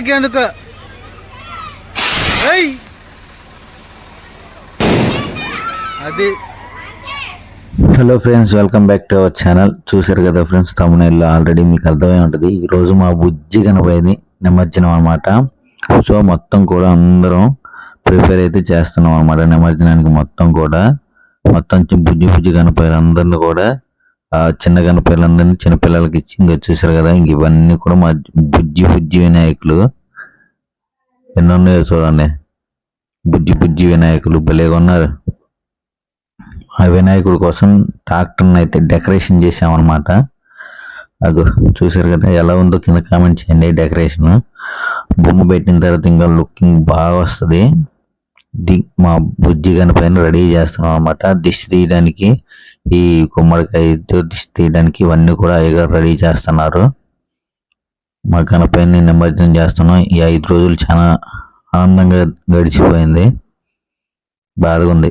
నీకెందుకు అది hello friends welcome back to our channel చూశారు కదా ఫ్రెండ్స్ తమిళలో ఆల్రెడీ మీకు అర్థమై ఉంటుంది. ఈరోజు మా బుజ్జి గణపతిని నిమజ్జనం అనమాట సో మొత్తం కూడా అందరం ప్రిపేర్ అయితే చేస్తున్నాం అనమాట నిమజ్జనానికి మొత్తం కూడా. మొత్తం బుజ్జి బుజ్జి కనపోయారు అందరిని కూడా చిన్న గణపతులందరినీ చిన్నపిల్లలకి ఇచ్చి ఇంకా చూసారు కదా ఇంక ఇవన్నీ కూడా మా బుజ్జి బుజ్జి వినాయకులు. ఎన్ని ఉన్నాయో చూడండి. బుజ్జి బుజ్జి వినాయకులు భలేగా ఉన్నారు. ఆ వినాయకుడి కోసం ట్రాక్టర్ని అయితే డెకరేషన్ చేసామన్నమాట అది చూసారు కదా ఎలా ఉందో కింద కామెంట్ చేయండి డెకరేషన్. బొమ్మ పెట్టిన తర్వాత ఇంకా లుకింగ్ బాగా వస్తుంది. డి మా బుజ్జి పైన రెడీ చేస్తున్నాం అనమాట దిష్టి తీయడానికి ఈ గుమ్మడికాయతో తీయడానికి ఇవన్నీ కూడా అయ్యగారు రెడీ చేస్తున్నారు. మా గణపైన నిమజ్జనం చేస్తున్నాం. ఈ ఐదు రోజులు చాలా ఆనందంగా గడిచిపోయింది. బాధగా ఉంది.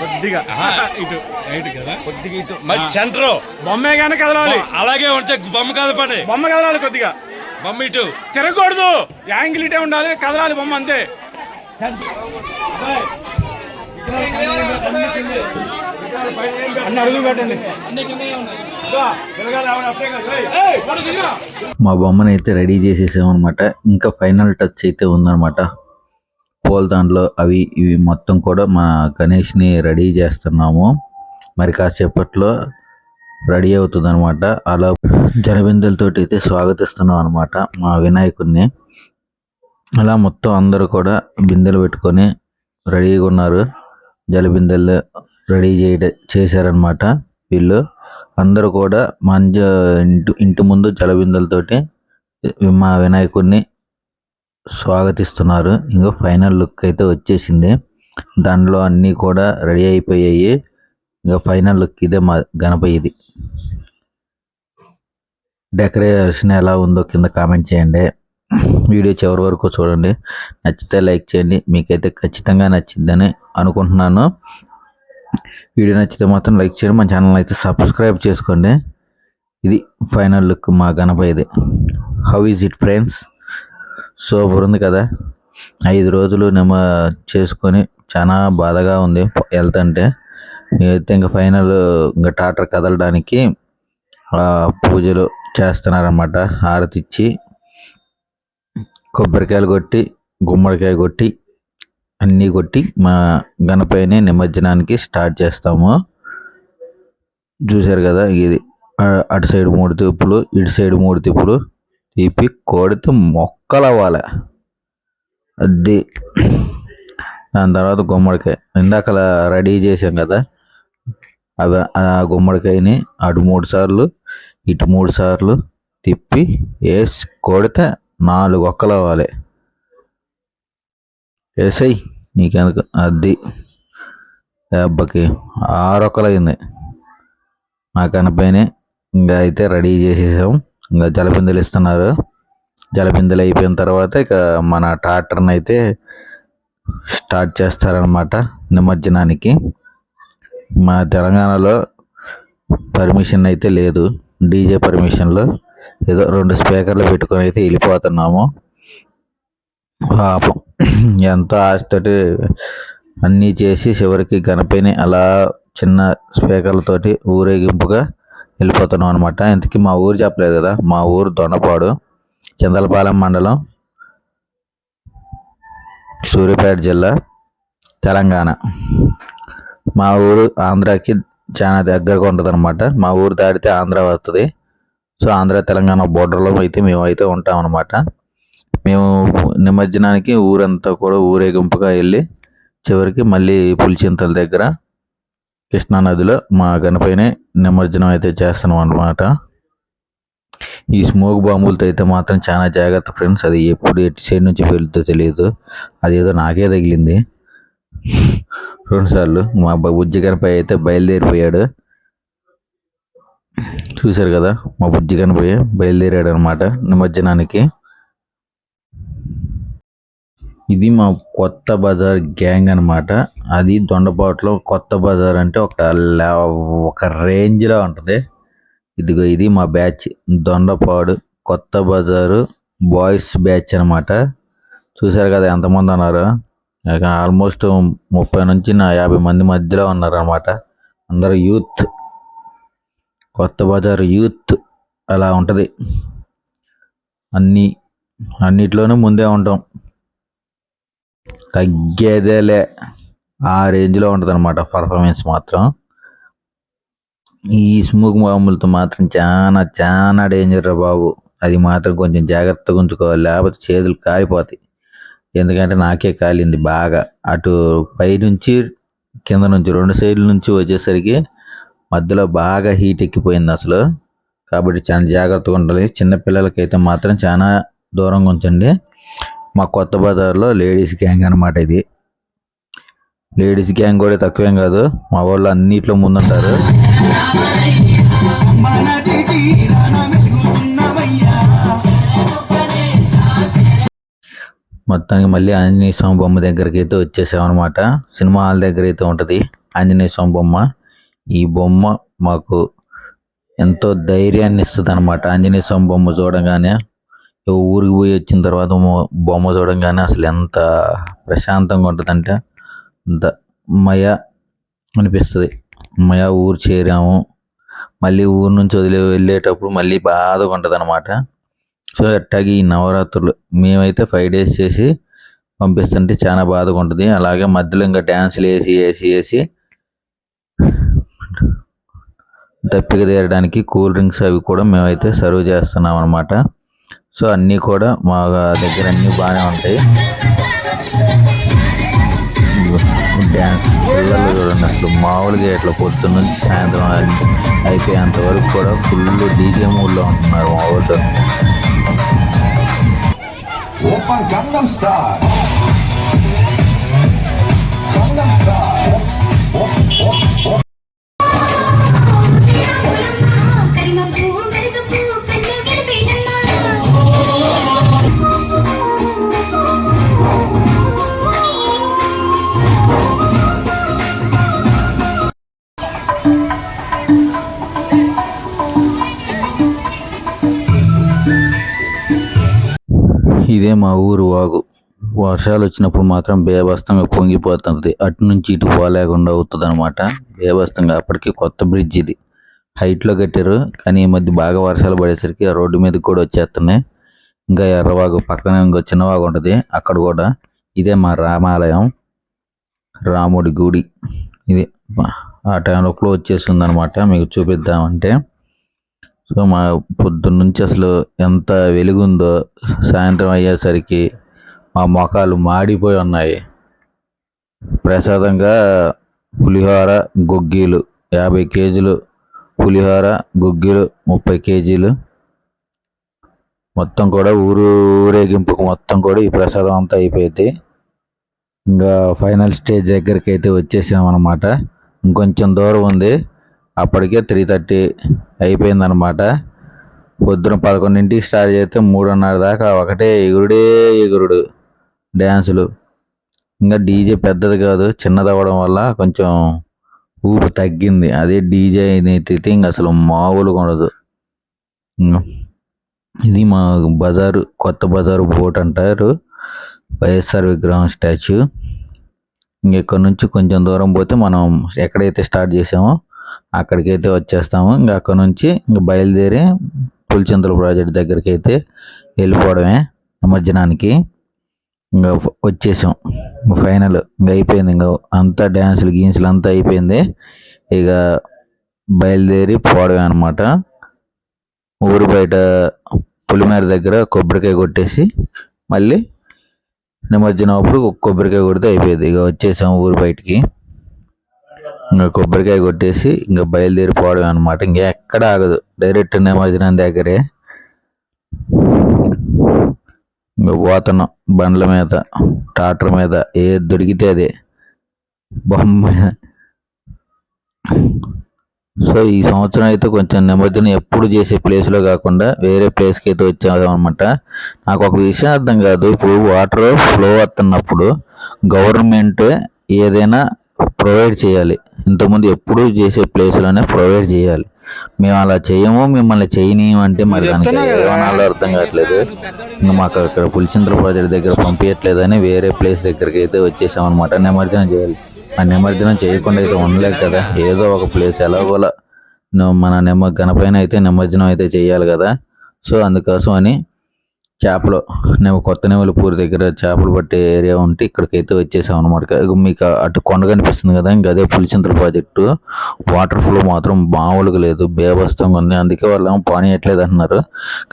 కొద్దిగా. ఆహా. ఇటు రైట్ కదా? కొద్దిగా ఇటు. మరి సెంటర్. బొమ్మే కానీ కదలాలి. అలాగే ఉంటే బొమ్మ కదపండి. బొమ్మ కదలాలి కొద్దిగా. బొమ్మ ఇటు. తిరగకూడదు. యాంగిల్ ఇటే ఉండాలి కదలాలి బొమ్మ అంతే. మా బొమ్మను అయితే రెడీ చేసేసామన్నమాట. ఇంకా ఫైనల్ టచ్ అయితే ఉందన్నమాట. పూల దాంట్లో అవి ఇవి మొత్తం కూడా మా గణేష్ని రెడీ చేస్తున్నాము. మరి కాసేపట్లో రెడీ అవుతుంది అనమాట అలా జనబిందెలతో అయితే స్వాగతిస్తున్నాం అనమాట మా వినాయకుడిని అలా మొత్తం అందరూ కూడా బిందెలు పెట్టుకొని రెడీగా ఉన్నారు. జలబిందెలు రెడీ చేయ చేశారనమాట వీళ్ళు. అందరూ కూడా మంచి ఇంటి ఇంటి ముందు జలబిందెలతోటి మా వినాయకుడిని స్వాగతిస్తున్నారు. ఇంకా ఫైనల్ లుక్ అయితే వచ్చేసింది. దానిలో అన్నీ కూడా రెడీ అయిపోయాయి. ఇంకా ఫైనల్ లుక్ ఇదే మా గణపతిది డెకరేషన్ ఎలా ఉందో కింద కామెంట్ చేయండి. వీడియో చివరి వరకు చూడండి. నచ్చితే లైక్ చేయండి. మీకైతే ఖచ్చితంగా నచ్చిద్దని అనుకుంటున్నాను. వీడియో నచ్చితే మాత్రం లైక్ చేయండి. మా ఛానల్ అయితే సబ్స్క్రైబ్ చేసుకోండి. ఇది ఫైనల్ లుక్ మా గణపతిది how is it friends? Super ఉంది కదా. ఐదు రోజులు నిమ చేసుకొని చాలా బాధగా ఉంది వెళ్తుంటే అయితే ఇంకా ఫైనల్ ఇంకా టాటర్ కదలడానికి ఆ, పూజలు చేస్తున్నారన్నమాట. హారతి ఇచ్చి కొబ్బరికాయలు కొట్టి గుమ్మడికాయ కొట్టి అన్నీ కొట్టి మా గణపైనే నిమజ్జనానికి స్టార్ట్ చేస్తాము. చూశారు కదా ఇది. అటు సైడ్ మూడు తిప్పులు ఇటు సైడ్ మూడు తిప్పులు. తిప్పి కొడితే మొక్కలు అవ్వాలి అది. దాని తర్వాత గుమ్మడికాయ. ఇందాక రెడీ చేసాం కదా. అవి ఆ గుమ్మడికాయని అటు మూడు సార్లు ఇటు మూడు సార్లు తిప్పి వేసి కొడితే నాలుగు ఒక్కలు అవ్వాలి వేసాయి నీకెందుకు? అది. దెబ్బకి ఆరు అయింది మా కనపైన ఇంకా అయితే రెడీ చేసేసాం. ఇంకా జలబిందెలు ఇస్తున్నారు. జలబిందెలు అయిపోయిన తర్వాత ఇక మన ట్రాక్టర్ని అయితే స్టార్ట్ చేస్తారనమాట నిమజ్జనానికి. మా తెలంగాణలో పర్మిషన్ అయితే లేదు. డీజే పర్మిషన్లో. ఏదో రెండు స్పీకర్లు పెట్టుకొని అయితే వెళ్ళిపోతున్నాము. పాపం ఎంతో ఆశతోటి అన్నీ చేసి చివరికి గణపతిని అలా చిన్న స్పీకర్లతోటి ఊరేగింపుగా వెళ్ళిపోతున్నాం అనమాట ఇంతకీ మా ఊరు చెప్పలేదు కదా. మా ఊరు దొండపాడు చిందలపాలెం మండలం సూర్యాపేట జిల్లా తెలంగాణ. మా ఊరు ఆంధ్రాకి చాలా దగ్గరగా ఉంటుంది అనమాట మా ఊరు దాటితే ఆంధ్ర వస్తుంది. సో ఆంధ్ర తెలంగాణ బోర్డర్లో అయితే మేము అయితే ఉంటాం అనమాట మేము నిమజ్జనానికి ఊరంతా కూడా ఊరేగింపుగా వెళ్ళి చివరికి మళ్ళీ పులిచింతల దగ్గర కృష్ణా నదిలో మా గణపైనే నిమజ్జనం అయితే చేస్తున్నాం అనమాట ఈ స్మోక్ బాంబులతో అయితే మాత్రం చాలా జాగ్రత్త ఫ్రెండ్స్ అది ఎప్పుడు ఎటు సైడ్ నుంచి వెళ్తుందో తెలియదు అదేదో నాకే తగిలింది. రెండుసార్లు మా బుజ్జి గణపై అయితే బయలుదేరిపోయాడు. చూశారు కదా మా బుజ్జి గణపై బయలుదేరాడు అనమాట నిమజ్జనానికి. ఇది మా కొత్త బజార్ గ్యాంగ్ అన్నమాట. అది దొండపాటులో కొత్త బజార్ అంటే ఒక ఒక రేంజ్లో ఉంటుంది. ఇదిగో ఇది మా బ్యాచ్ దొండపాడు కొత్త బజారు బాయ్స్ బ్యాచ్ అన్నమాట. చూశారు కదా ఎంతమంది ఉన్నారు? ఆల్మోస్ట్ ముప్పై నుంచి నా యాభై మంది మధ్యలో ఉన్నారు అనమాట అందరూ యూత్. కొత్త బజార్ యూత్ అలా ఉంటుంది. అన్నీ అన్నిట్లోనూ ముందే ఉంటాం. తగ్గేదేలే. ఆ రేంజ్లో ఉంటుంది అనమాట పర్ఫార్మెన్స్ మాత్రం. ఈ స్మూక్ బాంబులతో మాత్రం చాలా చాలా డేంజర్ రా బాబు. అది మాత్రం కొంచెం జాగ్రత్తగా ఉంచుకోవాలి. లేకపోతే చేతులు కాలిపోతాయి ఎందుకంటే నాకే కాలింది బాగా. అటు పై నుంచి కింద నుంచి రెండు సైడ్ల నుంచి వచ్చేసరికి మధ్యలో బాగా హీట్ ఎక్కిపోయింది అసలు. కాబట్టి చాలా జాగ్రత్తగా ఉండాలి. చిన్నపిల్లలకైతే మాత్రం చాలా దూరంగా ఉంచండి. మా కొత్త బజార్లో లేడీస్ గ్యాంగ్ అనమాట ఇది. లేడీస్ గ్యాంగ్ కూడా తక్కువేం కాదు. మా వాళ్ళు అన్నిట్లో ముందుంటారు. మొత్తానికి మళ్ళీ ఆంజనేయ స్వామి బొమ్మ దగ్గరికి అయితే వచ్చేసామన్నమాట. సినిమా హాల్ దగ్గర అయితే ఉంటుంది. ఆంజనేయ స్వామి బొమ్మ. ఈ బొమ్మ మాకు ఎంతో ధైర్యాన్ని ఇస్తుంది అనమాట ఆంజనేయ స్వామి బొమ్మ చూడగానే ఊరికి పోయి వచ్చిన తర్వాత బొమ్మ చూడంగానే అసలు ఎంత ప్రశాంతంగా ఉంటుందంటే అంత మయ అనిపిస్తుంది. మయ ఊరు చేరాము. మళ్ళీ ఊరు నుంచి వదిలే వెళ్ళేటప్పుడు మళ్ళీ బాధగా ఉంటుంది అనమాట సో ఎట్టాగి ఈ నవరాత్రులు మేమైతే ఫైవ్ డేస్ చేసి పంపిస్తుంటే చాలా బాధగా ఉంటుంది. అలాగే మధ్యలో ఇంకా డ్యాన్సులు వేసి వేసి వేసి దప్పిక తీరడానికి కూల్ డ్రింక్స్ అవి కూడా మేమైతే సర్వ్ చేస్తున్నాం అనమాట సో అన్నీ కూడా మా దగ్గర అన్నీ బాగానే ఉంటాయి. డ్యాన్స్ పిల్లలు చూడండి అసలు మామూలుగా ఇట్లా పొద్దున్న నుంచి సాయంత్రం అయిపోయేంత వరకు కూడా ఫుల్ డీజే మూడ్లో ఉంటున్నారు మా ఊళ్ళో ఓపెన్ గంగం స్టార్ గంగం స్టార్ మా ఊరు వాగు. వర్షాలు వచ్చినప్పుడు మాత్రం బేభస్తంగా పొంగిపోతుంది. అటు నుంచి ఇటు పోలేకుండా అవుతుంది అనమాట బేభస్తంగా అప్పటికి కొత్త బ్రిడ్జ్ ఇది. హైట్లో కట్టారు కానీ ఈ మధ్య బాగా వర్షాలు పడేసరికి రోడ్డు మీద కూడా వచ్చేస్తున్నాయి. ఇంకా ఎర్రవాగు పక్కన ఇంకో చిన్నవాగు ఉంటుంది. అక్కడ కూడా ఇదే మా రామాలయం. రాముడి గుడి. ఇది. ఆ టైంలో క్లోజ్ చేసి ఉందన్నమాట మీకు చూపిద్దామంటే. సో మా పొద్దున్న నుంచి అసలు ఎంత వెలుగుందో సాయంత్రం అయ్యేసరికి మా మొఖాలు మాడిపోయి ఉన్నాయి. ప్రసాదంగా పులిహోర గొగ్గీలు యాభై కేజీలు పులిహోర గొగ్గీలు ముప్పై కేజీలు. మొత్తం కూడా ఊరు ఊరేగింపుకు మొత్తం కూడా ఈ ప్రసాదం అంతా అయిపోయింది. ఇంకా ఫైనల్ స్టేజ్ దగ్గరికి అయితే వచ్చేసామన్నమాట. ఇంకొంచెం దూరం ఉంది. అప్పటికే త్రీ థర్టీ అయిపోయిందనమాట పొద్దున పదకొండింటికి స్టార్ట్ చేస్తే మూడున్నర దాకా ఒకటే ఎగురుడే ఎగురుడు డ్యాన్సులు. ఇంకా డీజే పెద్దది కాదు చిన్నది అవ్వడం వల్ల కొంచెం ఊపు తగ్గింది. అదే డీజే అయితే ఇంక అసలు మామూలుగా ఉండదు. ఇది మా బజారు కొత్త బజారు బోట్ అంటారు. వైఎస్ఆర్ విగ్రహం స్టాచ్యూ. ఇంక ఇక్కడ నుంచి కొంచెం దూరం పోతే మనం ఎక్కడైతే స్టార్ట్ చేసామో అక్కడికైతే వచ్చేస్తాము. ఇంకా అక్కడ నుంచి ఇంక బయలుదేరి పులిచింతల ప్రాజెక్ట్ దగ్గరికి అయితే వెళ్ళిపోవడమే నిమజ్జనానికి. ఇంకా వచ్చేసాం. ఫైనల్ ఇంకా అయిపోయింది. ఇంకా అంతా డ్యాన్సులు గీన్సులు అంతా అయిపోయింది. ఇక బయలుదేరి పోవడమే అనమాట ఊరు బయట పులిమేర దగ్గర కొబ్బరికాయ కొట్టేసి మళ్ళీ నిమజ్జనం అప్పుడు కొబ్బరికాయ కొడితే అయిపోయింది. ఇక వచ్చేసాం ఊరు బయటికి. ఇంకా కొబ్బరికాయ కొట్టేసి ఇంకా బయలుదేరిపోవడం అనమాట ఇంకా ఎక్కడ ఆగదు. డైరెక్ట్ నిమజ్జనం దగ్గరే. ఇంకా పోతున్నాం బండ్ల మీద ట్రాక్టర్ మీద. ఏ దొరికితే అదే. బొమ్మ సో ఈ సంవత్సరం అయితే కొంచెం నిమజ్జనం ఎప్పుడు చేసే ప్లేస్లో కాకుండా వేరే ప్లేస్కి అయితే వచ్చామన్నమాట నాకు ఒక విషయం అర్థం కాదు. ఇప్పుడు వాటర్ ఫ్లో వస్తున్నప్పుడు గవర్నమెంట్ ఏదైనా ప్రొవైడ్ చేయాలి. ఇంతకుముందు ఎప్పుడు చేసే ప్లేస్లోనే ప్రొవైడ్ చేయాలి. మేము అలా చేయము మిమ్మల్ని చేయనీయం అంటే మరి దానికి అర్థం కావట్లేదు. ఇంకా మాకు అక్కడ పులిచింద్ర ప్రాజెక్ట్ దగ్గర పంపించట్లేదని వేరే ప్లేస్ దగ్గరికి అయితే వచ్చేసాం అనమాట నిమజ్జనం చేయాలి. ఆ నిమజ్జనం చేయకుండా అయితే ఉండలేదు కదా. ఏదో ఒక ప్లేస్ ఎలాగోలా. మన నిమ్మ గణపైన అయితే నిమజ్జనం అయితే చేయాలి కదా. సో అందుకోసం అని చేపలు నేను కొత్త నెమలిపూరి దగ్గర చేపలు పట్టే ఏరియా ఉంటే ఇక్కడికైతే వచ్చేసాం అనమాట మీకు అటు కొండ కనిపిస్తుంది కదా ఇంకా అదే పులిచింతల ప్రాజెక్టు. వాటర్ ఫ్లో మాత్రం మామూలుగా లేదు బేబస్తంగా ఉంది. అందుకే వాళ్ళు ఏమో పానీయట్లేదు అంటున్నారు.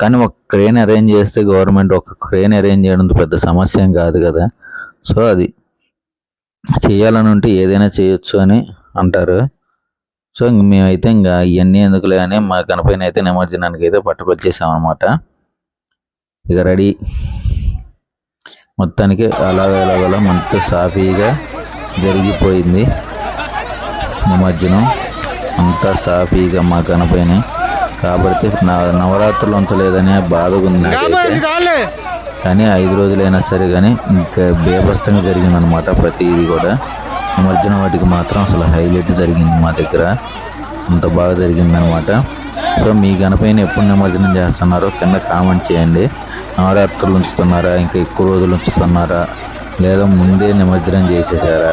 కానీ ఒక క్రేన్ అరేంజ్ చేస్తే గవర్నమెంట్ ఒక క్రేన్ అరేంజ్ చేయడం పెద్ద సమస్య ఏం కాదు కదా. సో అది చేయాలని ఉంటే ఏదైనా చేయొచ్చు అని అంటారు. సో ఇంక మేమైతే ఇంకా ఇవన్నీ ఎందుకులే అని మా కనపైన అయితే నిమజ్జనానికి అయితే పట్టుకొచ్చేసాం అనమాట ఇక రెడీ. మొత్తానికి అలాగ అలాగలా మంచి సాఫీగా జరిగిపోయింది. నిమజ్జనం అంతా సాఫీగా మా కనపైన కాబట్టి నా నవరాత్రులు ఉంచలేదనే బాధ ఉంది కానీ ఐదు రోజులైనా సరే కానీ ఇంకా బేబస్తంగా జరిగిందనమాట ప్రతిదీ కూడా. నిమజ్జనం వాటికి మాత్రం అసలు హైలైట్ జరిగింది మా దగ్గర. అంత బాగా జరిగిందనమాట సో మీ గణపైన ఎప్పుడు నిమజ్జనం చేస్తున్నారో కింద కామెంట్ చేయండి. నవరాత్రులు ఉంచుతున్నారా? ఇంకా ఎక్కువ రోజులు ఉంచుతున్నారా? లేదా ముందే నిమజ్జనం చేసేసారా?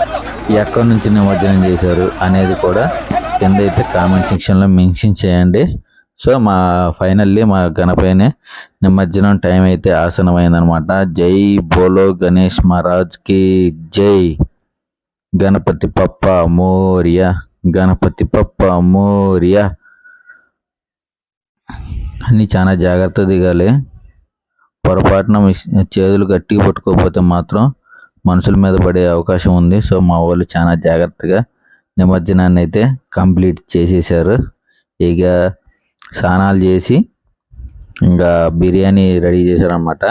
ఎక్కడి నుంచి నిమజ్జనం చేశారు అనేది కూడా కింద అయితే కామెంట్ సెక్షన్లో మెన్షన్ చేయండి. సో మా ఫైనల్లీ మా గణపైనే నిమజ్జనం టైం అయితే ఆసనమైందనమాట జై బోలో గణేష్ మహారాజ్కి జై. గణపతి పప్ప మోరియా. గణపతి పప్ప మోరియా. అన్నీ చాలా జాగ్రత్త దిగాలి. పొరపాటున చేతులు గట్టిగా పట్టుకోకపోతే మాత్రం మనుషుల మీద పడే అవకాశం ఉంది. సో మా వాళ్ళు చాలా జాగ్రత్తగా నిమజ్జనాన్ని అయితే కంప్లీట్ చేసేసారు ఇక స్నానాలు చేసి ఇంకా బిర్యానీ రెడీ చేశారనమాట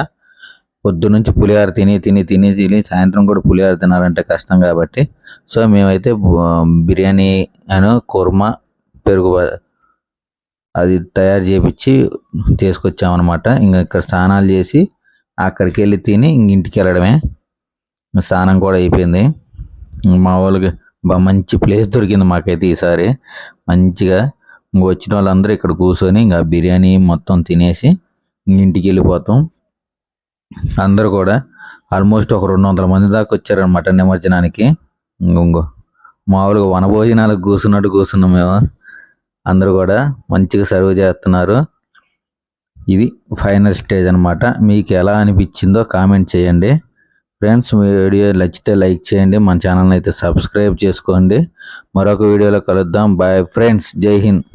పొద్దు నుంచి పులిహోర తిని తిని తిని తిని సాయంత్రం కూడా పులిహార తినాలంటే కష్టం కాబట్టి. సో మేమైతే బిర్యానీ అను కుర్మా పెరుగు అది తయారు చేపించి తీసుకొచ్చామన్నమాట. ఇంకా ఇక్కడ స్నానాలు చేసి అక్కడికి వెళ్ళి తిని ఇంటికి వెళ్ళడమే స్నానం కూడా అయిపోయింది. మా వాళ్ళకి మంచి ప్లేస్ దొరికింది మాకైతే ఈసారి. మంచిగా ఇంక వచ్చిన వాళ్ళందరూ ఇక్కడ కూర్చొని ఇంకా బిర్యానీ మొత్తం తినేసి ఇంటికి వెళ్ళిపోతాం అందరూ కూడా ఆల్మోస్ట్ ఒక రెండు వందల మంది దాకా వచ్చారనమాట నిమజ్జనానికి. ఇంకో మామూలుగా వనభోజనాలకు కూర్చున్నట్టు కూర్చున్నాం మేము. అందరూ కూడా మంచిగా సర్వ్ చేస్తున్నారు. ఇది ఫైనల్ స్టేజ్ అనమాట మీకు ఎలా అనిపించిందో కామెంట్ చేయండి. ఫ్రెండ్స్ మీ వీడియో నచ్చితే లైక్ చేయండి. మన ఛానల్ని అయితే సబ్స్క్రైబ్ చేసుకోండి. మరొక వీడియోలో కలుద్దాం. బాయ్ ఫ్రెండ్స్ జై హింద్.